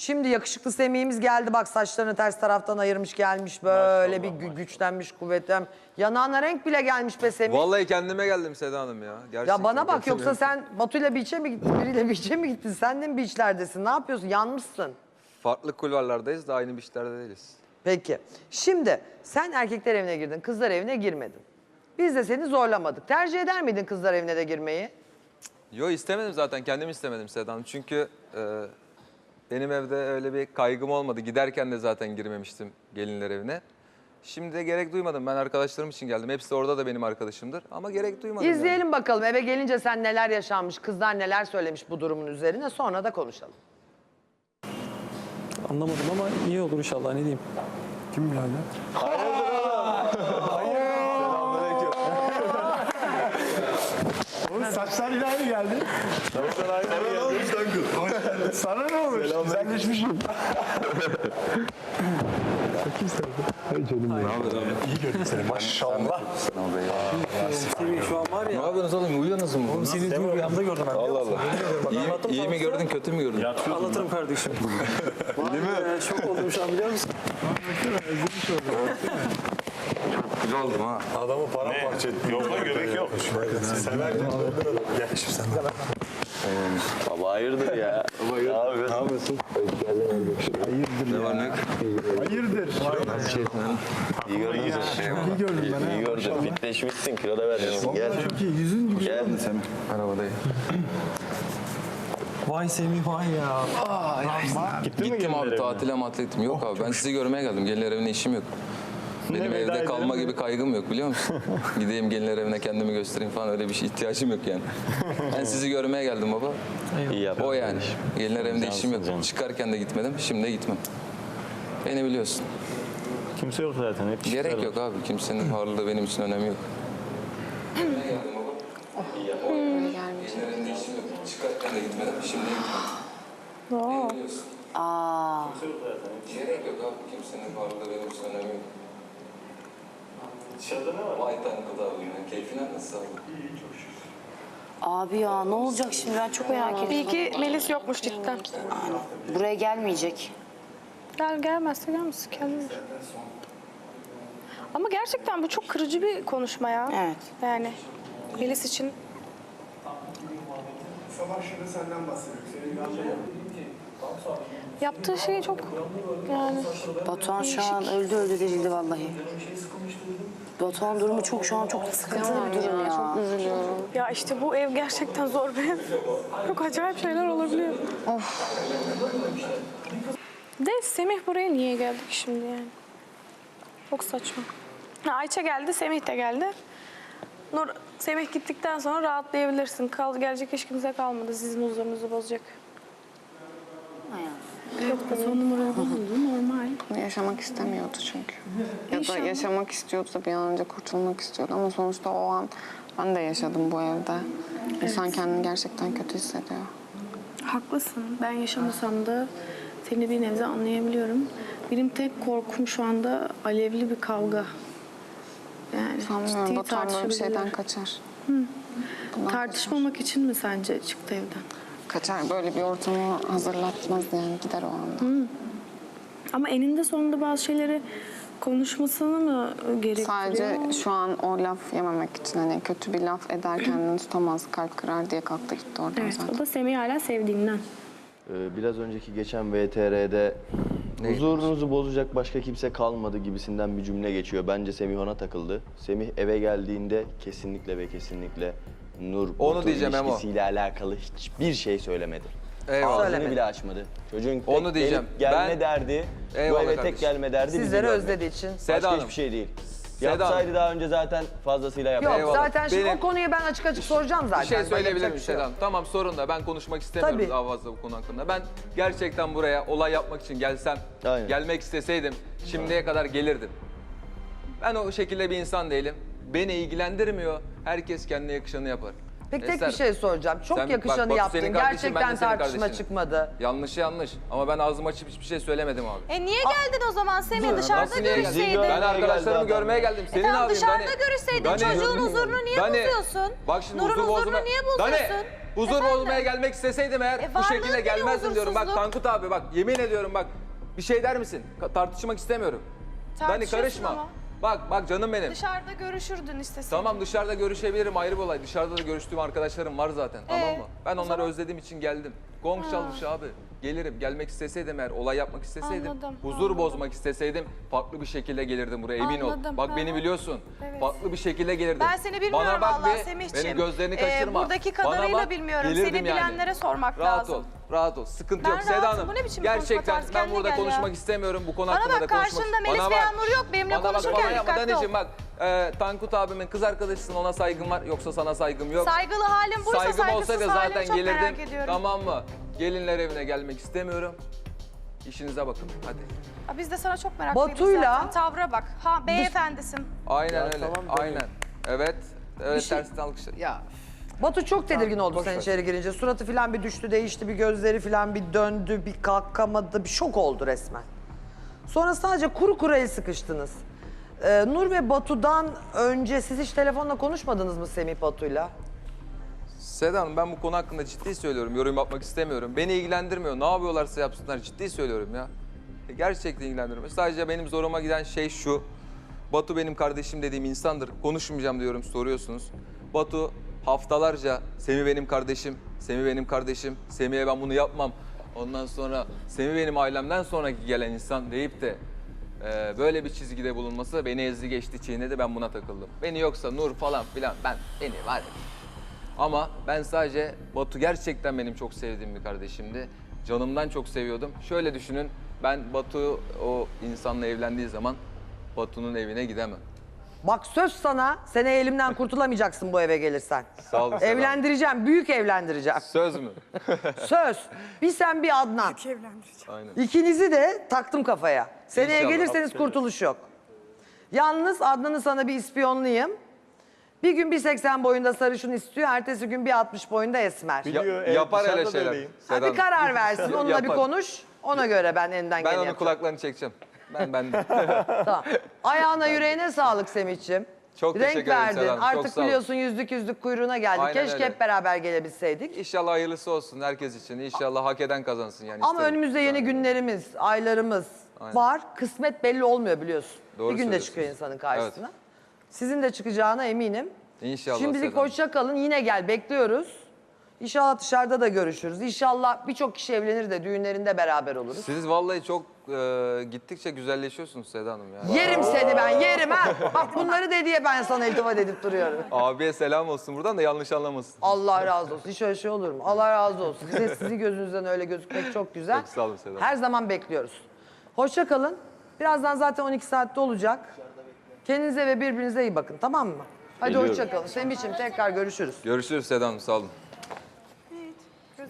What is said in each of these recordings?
Şimdi yakışıklı Semih'imiz geldi bak saçlarını ters taraftan ayırmış gelmiş böyle bir gü- güçlenmiş kuvvetlem. Yanağına renk bile gelmiş be Semih. Vallahi kendime geldim Seda Hanım ya. Gerçekten ya bana bak kendime yoksa sen Batu'yla beach'e mi gittin biriyle beach'e mi gittin sen de mi beach'lerdesin ne yapıyorsun yanmışsın. Farklı kulvarlardayız da aynı beachlerde değiliz. Peki şimdi sen erkekler evine girdin kızlar evine girmedin. Biz de seni zorlamadık. Tercih eder miydin kızlar evine de girmeyi? Yo istemedim zaten kendim istemedim Seda Hanım. Çünkü e, benim evde öyle bir kaygım olmadı. Giderken de zaten girmemiştim gelinler evine. Şimdi de gerek duymadım. Ben arkadaşlarım için geldim. Hepsi orada da benim arkadaşımdır. Ama gerek duymadım. yani. İzleyelim bakalım eve gelince sen neler yaşanmış, kızlar neler söylemiş bu durumun üzerine sonra da konuşalım. Anlamadım ama iyi olur inşallah ne diyeyim. Kim geldi? Oğlum saçlar aynı geldi. Saçlar aynı geldi. Sana ne olmuş? Güzelleşmişim. Çok iyi sen Ay canım ya. İyi gördüm seni maşallah. Semih şu an var Ne ya. yapıyorsunuz oğlum? Uyuyorsunuz mu? Oğlum seni dün rüyamda gördüm ben. Allah Allah. İyi, iyi mi sana. gördün, kötü mü gördün? Anlatırım kardeşim. Değil mi? Şok oldum şu an biliyor musun? Güzel oldum ha. Adamı paramparça etti. Yok lan göbek yok. Severdim. Gel şimdi sen de. Baba hayırdır ya? Abi. Ne yapıyorsun? Hayırdır Ne var ne? Hayırdır. İyi gördün mü? İyi gördüm ben. İyi gördüm. Fitleşmişsin, kilo da vermişsin. Gel. Çok iyi yüzün gibi. Gel. Merhaba dayı. Vay Semih vay ya. Gittim abi tatile matile gittim. Yok abi ben sizi görmeye geldim. Gelinler evine işim yok. Benim evde kalma gibi kaygım yok biliyor musun? Gideyim gelinler evine kendimi göstereyim falan öyle bir şey ihtiyacım yok yani. Ben sizi görmeye geldim baba. İyi yap. O yani. Gelinler evinde işim yok. Canım. Çıkarken de gitmedim. Şimdi de gitmem. Beni biliyorsun. Kimse yok zaten. Hep Gerek yok abi. Kimsenin varlığı benim için önemi yok. Gelinler evinde işim yok. Çıkarken de gitmedim. Şimdi de gitmem. Beni biliyorsun. Aa, Gerek yok abi. Kimsenin varlığı benim için önemi yok. Dışarıda ne var? Vay alayım. ya. Keyfine nasıl abi? abi ya ne olacak şimdi ben çok merak İyi ediyorum. ki Melis yokmuş cidden. Buraya gelmeyecek. Gel gelmezse gelmezse kendine. Ama gerçekten bu çok kırıcı bir konuşma ya. Evet. Yani Melis için yaptığı şey çok yani Batuhan şu an öldü öldü dirildi vallahi. Batuhan durumu çok şu an çok sıkıntılı bir durum ya. Çok üzülüyorum. ya işte bu ev gerçekten zor bir ev. Çok acayip şeyler olabiliyor. De Semih buraya niye geldi ki şimdi yani? Çok saçma. Ha, Ayça geldi, Semih de geldi. Nur, Semih gittikten sonra rahatlayabilirsin. Kal, gelecek hiç kimse kalmadı. Sizin huzurunuzu bozacak. Son numarayı bulundu normal. Yaşamak istemiyordu çünkü. Ya da yaşamak istiyordu da bir an önce kurtulmak istiyordu. Ama sonuçta o an ben de yaşadım bu evde. İnsan kendini gerçekten kötü hissediyor. Haklısın. Ben yaşamasam da seni bir nebze anlayabiliyorum. Benim tek korkum şu anda alevli bir kavga. Yani Sanmıyorum ciddi Batuhan böyle bir şeyden kaçar. Bundan Tartışmamak için mi sence çıktı evden? Kaçar. Böyle bir ortamı hazırlatmaz yani gider o anda. Ama eninde sonunda bazı şeyleri konuşmasını mı gerektiriyor? Sadece şu an o laf yememek için hani kötü bir laf eder kendini tutamaz kalp kırar diye kalktı gitti oradan Evet, zaten. o da Semih'i hala sevdiğinden. Ee, Biraz önceki geçen VTR'de huzurunuzu bozacak başka kimse kalmadı gibisinden bir cümle geçiyor. Bence Semih ona takıldı. Semih eve geldiğinde kesinlikle ve kesinlikle Nur Onu diyeceğim Emo. ilişkisiyle alakalı hiçbir şey söylemedi. Eyvallah. Ağzını Söylemedi. bile açmadı. Çocuğun tek Onu diyeceğim. gelip gelme Ben- derdi, bu Eyvallah eve kardeşim. tek gelme derdi bizi Sizleri görmek. özlediği için. Seda Başka Hanım. hiçbir şey değil. Seda Yapsaydı Hanım. daha önce zaten fazlasıyla Yok yapardı. Eyvallah. zaten şimdi Benim- o konuyu ben açık açık soracağım zaten. Bir şey söyleyebilir yapacak miyim bir şey yok. Seda Hanım? Tamam sorun da ben konuşmak istemiyorum Tabii. daha fazla bu konu hakkında. Ben gerçekten buraya olay yapmak için gelsem, Aynen. gelmek isteseydim şimdiye kadar gelirdim. Ben o şekilde bir insan değilim. Beni ilgilendirmiyor. Herkes kendine yakışanı yapar. Peki tek Eser, bir şey soracağım. Çok sen- bak, yakışanı Batu yaptın. senin kardeşin, ben de Gerçekten senin tartışma kardeşinim. çıkmadı. Yanlışı yanlış ama ben ağzımı açıp hiçbir şey söylemedim abi. E niye geldin o zaman Semih dışarıda niye geldin? görüşseydin? Ben arkadaşlarımı geldi görmeye geldim. Senin E tamam abin dışarıda Dani. görüşseydin Dani. çocuğun huzurunu niye Dani, bozuyorsun? Bak şimdi Nur'un huzur huzurunu bozma. niye Dani, bozuyorsun? huzur Efendim? bozmaya gelmek isteseydim eğer E, bu varlığın şekilde bile gelmezdim diyorum. Bak huzursuzluk. Tankut abi bak yemin ediyorum bak bir şey der misin? Ka- tartışmak istemiyorum. Dani Tartışıyorsun karışma. ama. Bak bak canım benim. Dışarıda görüşürdün isteseydin. Tamam dışarıda görüşebilirim ayrı bir olay. Dışarıda da görüştüğüm arkadaşlarım var zaten tamam Ee, mı? Ben onları özlediğim için geldim. Gong çalmış abi. Gelirim. Gelmek isteseydim eğer, olay yapmak isteseydim, Anladım, huzur anladım. bozmak isteseydim farklı bir şekilde gelirdim buraya emin ol. Anladım, Bak beni biliyorsun. Evet. Farklı bir şekilde gelirdim. Ben seni bilmiyorum Bana bak vallahi bir, Semihciğim. Benim gözlerini Ee, kaçırma. buradaki Bana kadarıyla bak, bilmiyorum. gelirdim Seni bilenlere sormak rahat lazım. ol, rahat ol. Sıkıntı Ben yok Seda rahatım. Hanım. Bu ne biçim konuşma Gerçekten tarzı? ben Kendine burada gel ya. konuşmak istemiyorum. Bu konu Bana hakkında bak, da konuşmak karşında Melis bak. Yağmur yok. Benimle Bana bak, konuşurken bana yapma. dikkatli ol. Daniciğim bak e, Tankut abimin kız arkadaşısın ona saygım var yoksa sana saygım yok. Saygılı halim buysa Saygım saygısız olsaydı halini zaten çok gelirdim. merak ediyorum. Tamam mı? Gelinler evine gelmek istemiyorum. İşinize bakın hadi. Aa, Biz de sana çok meraklıydık Batu'yla- zaten. Tavra bak. Ha beyefendisin. Aynen öyle. tamam, Aynen. Evet. Evet şey- tersten alkışlar. Ya Batu çok tedirgin oldu sen içeri girince. Suratı falan bir düştü, değişti, bir gözleri falan bir döndü, bir kalkamadı, bir şok oldu resmen. Sonra sadece kuru kuru el sıkıştınız. Ee, Nur ve Batu'dan önce siz hiç telefonla konuşmadınız mı Semih Batu'yla? Seda Hanım ben bu konu hakkında ciddi söylüyorum. Yorum yapmak istemiyorum. Beni ilgilendirmiyor. Ne yapıyorlarsa yapsınlar. Ciddi söylüyorum ya. E, Gerçekten ilgilendirmiyor. Sadece benim zoruma giden şey şu. Batu benim kardeşim dediğim insandır. Konuşmayacağım diyorum soruyorsunuz. Batu haftalarca Semih benim kardeşim, Semih benim kardeşim, Semih'e ben bunu yapmam. Ondan sonra Semih benim ailemden sonraki gelen insan deyip de e, böyle bir çizgide bulunması beni ezdi geçti çiğnedi ben buna takıldım. Beni yoksa Nur falan filan ben beni var ama ben sadece Batu gerçekten benim çok sevdiğim bir kardeşimdi. Canımdan çok seviyordum. Şöyle düşünün, ben Batu o insanla evlendiği zaman Batu'nun evine gidemem. Bak söz sana, seni elimden kurtulamayacaksın bu eve gelirsen. Sağ olun. Evlendireceğim, büyük evlendireceğim. Söz mü? Söz. Bir sen bir Adnan. Aynen. İkinizi de taktım kafaya. Seneye İnşallah. gelirseniz kurtuluş yok. Yalnız Adnan'ı sana bir ispiyonlayayım. Bir gün 1.80 boyunda sarışın istiyor, ertesi gün 1.60 boyunda esmer. Biliyor, Ya- evet, yapar öyle şeyler. Hadi karar versin, onunla bir konuş. Ona göre ben elinden Ben geleni onun yapacağım. kulaklarını çekeceğim. Ben ben. Tamam. Ayağına yüreğine sağlık Semih'ciğim. Çok teşekkür Renk ederim verdin. Seda Hanım, çok Artık sağ olun. biliyorsun yüzlük yüzlük kuyruğuna geldik. Aynen Keşke öyle. hep beraber gelebilseydik. İnşallah hayırlısı olsun herkes için. İnşallah hak eden kazansın yani. Ama isterim. önümüzde yeni günlerimiz, aylarımız Aynen. var. Kısmet belli olmuyor biliyorsun. Doğru bir günde söylüyorsunuz. çıkıyor insanın karşısına. Sizin de çıkacağına eminim. İnşallah Şimdilik Seda Hanım. hoşça kalın. Yine gel bekliyoruz. İnşallah dışarıda da görüşürüz. İnşallah birçok kişi evlenir de düğünlerinde beraber oluruz. Siz vallahi çok e, gittikçe güzelleşiyorsunuz Seda Hanım ya. Yerim seni ben, yerim ha. Bak bunları de diye ben sana iltifat edip duruyorum. Abiye selam olsun buradan da yanlış anlamasın. Allah razı olsun. Hiç öyle şey olur mu? Allah razı olsun. Bize sizin gözünüzden öyle gözükmek çok güzel. Çok sağ olun Seda Hanım. Her zaman bekliyoruz. Hoşça kalın. Birazdan zaten 12 saatte olacak. Kendinize ve birbirinize iyi bakın tamam mı? Hadi Geliyorum. hoşça kalın. Semih'ciğim tekrar görüşürüz. Görüşürüz Seda Hanım sağ olun.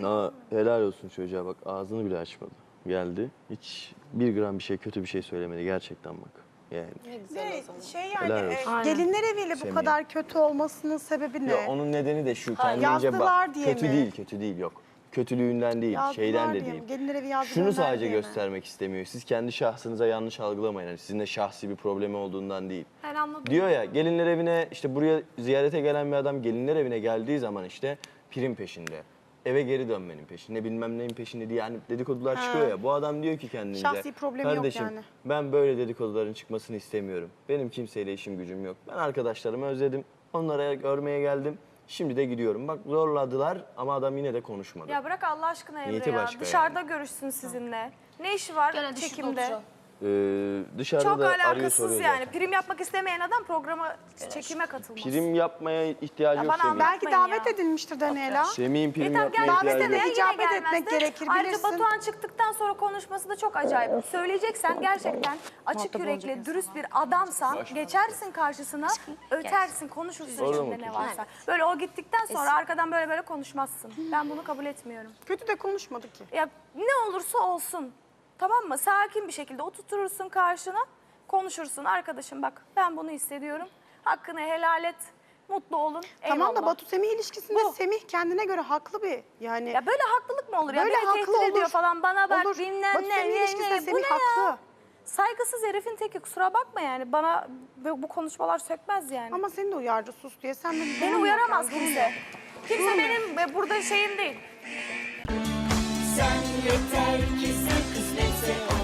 Na, helal olsun çocuğa bak ağzını bile açmadı. Geldi. Hiç bir gram bir şey kötü bir şey söylemedi gerçekten bak. Yani. Ve şey yani Helal e, olsun. gelinler eviyle bu Semih. kadar kötü olmasının sebebi ne? Ya onun nedeni de şu Ha, kendince yazdılar bak. diye Kötü mi? değil, kötü değil yok. Kötülüğünden değil, Yazdılar şeyden de diye değil. Gelinler evi yazdı Şunu sadece diye mi? göstermek istemiyor. Siz kendi şahsınıza yanlış algılamayın. Yani sizin de şahsi bir problemi olduğundan değil. Ben anladım. Diyor ya gelinler evine işte buraya ziyarete gelen bir adam gelinler evine geldiği zaman işte prim peşinde. Eve geri dönmenin peşinde bilmem neyin peşinde diye yani dedikodular çıkıyor ya. Bu adam diyor ki kendince. Şahsi problemi yok Kardeşim yani." ben böyle dedikoduların çıkmasını istemiyorum. Benim kimseyle işim gücüm yok. Ben arkadaşlarımı özledim. Onlara görmeye geldim. Şimdi de gidiyorum. Bak zorladılar ama adam yine de konuşmadı. Ya bırak Allah aşkına Emre Niyeti ya. başka Dışarıda görüşsün sizinle. Ne işi var çekimde? Ee, dışarıda Çok da arıyor alakasız soruyor yani. zaten. Prim yapmak istemeyen adam programa çekime katılmaz. Prim yapmaya ihtiyacı Ya yok bana Semih'in. Belki Yapmayın davet ya. edilmiştir Daniela. Semih'in prim E tamam yapmaya gelmek ihtiyacı yok. yine İcabet gelmezdi. etmek gerekir, Ayrıca bilirsin. Batuhan çıktıktan sonra konuşması da çok acayip. Söyleyeceksen gerçekten açık yürekli, dürüst bir adamsan geçersin karşısına, ötersin, konuşursun Orada içinde ne varsa. Böyle o gittikten sonra arkadan böyle böyle konuşmazsın. Ben bunu kabul etmiyorum. Kötü de konuşmadı ki. Ya ne olursa olsun. Tamam mı? Sakin bir şekilde oturturursun karşına. Konuşursun arkadaşım bak ben bunu hissediyorum. Hakkını helal et. Mutlu olun. Tamam da eyvallah. Batu Semih ilişkisinde Bu. Semih kendine göre haklı bir yani. Ya böyle haklılık mı olur ya? Böyle Beni haklı tehdit ediyor olur. falan bana bak Olur. bilmem Batu ne Semih ne ilişkisinde ne. Bu Semih ne haklı. ya? Saygısız herifin teki kusura bakma yani bana bu bu konuşmalar sökmez yani. Ama seni de uyardı sus diye. Sen de Beni uyaramaz kimse. Kimse benim e, burada şeyim değil. Sen yeter ki say